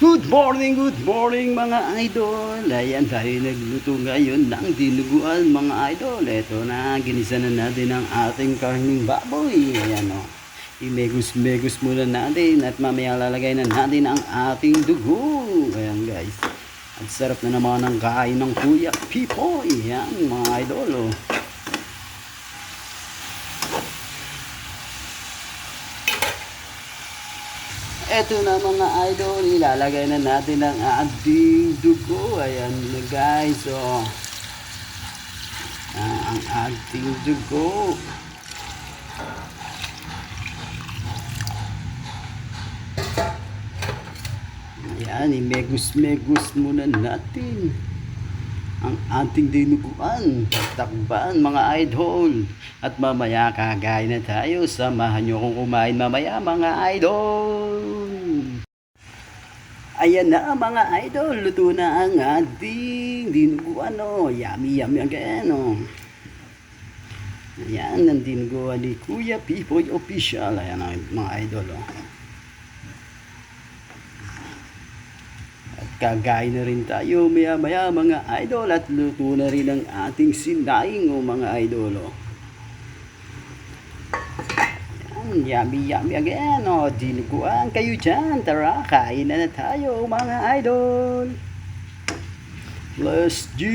Good morning, good morning mga idol. Ayan tayo nagluto ngayon ng dinuguan mga idol. Ito na, ginisa na natin ang ating karning baboy. Ayan o. Imegus-megus muna natin at mamaya lalagay na natin ang ating dugo. Ayan guys. At sarap na naman ang kain ng Kuya Pipoy. Ayan mga idol o. Eto na mga idol, ilalagay na natin ang ating dugo. Ayan na guys, so Ah, ang ating dugo. Ayan, imegus-megus muna natin ang ating dinuguan, takban mga idol. At mamaya kakain na tayo. Samahan nyo kong kumain mamaya mga idol. Ayan na mga idol, luto na ang ating dinuguan. Oh. Yummy, yummy again. Oh. Ayan, ang dinuguan ni Kuya Pipoy Official. Ayan mga idol. Oh. At kagain na rin tayo maya maya mga idol at luto na rin ang ating sinaing o mga idol. Oh. Yan, yummy yummy again. O, oh, dinuguan kayo dyan. Tara, kain na na tayo mga idol. Let's G!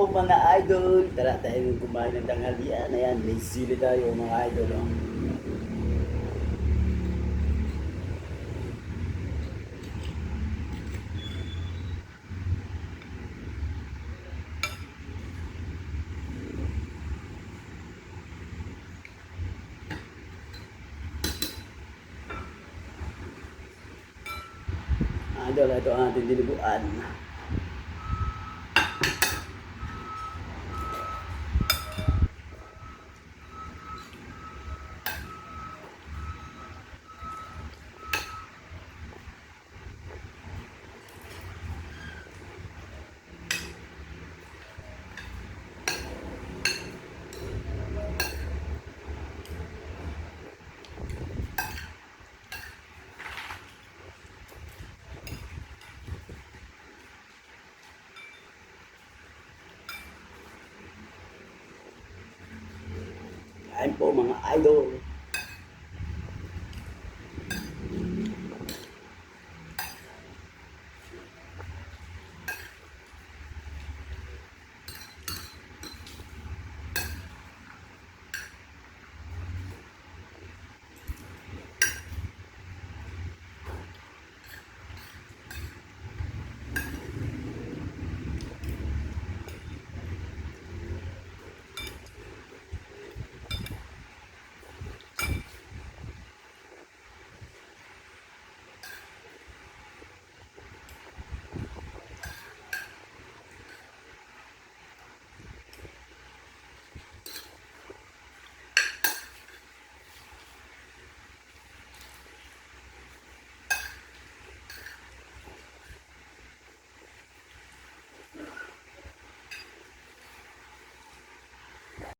Ako mga idol, tara tayo kumain ng tanghalian. Ayan, may sili tayo mga idol. Oh. Idol, ito ang ating dinuguan. Kain po mga idol.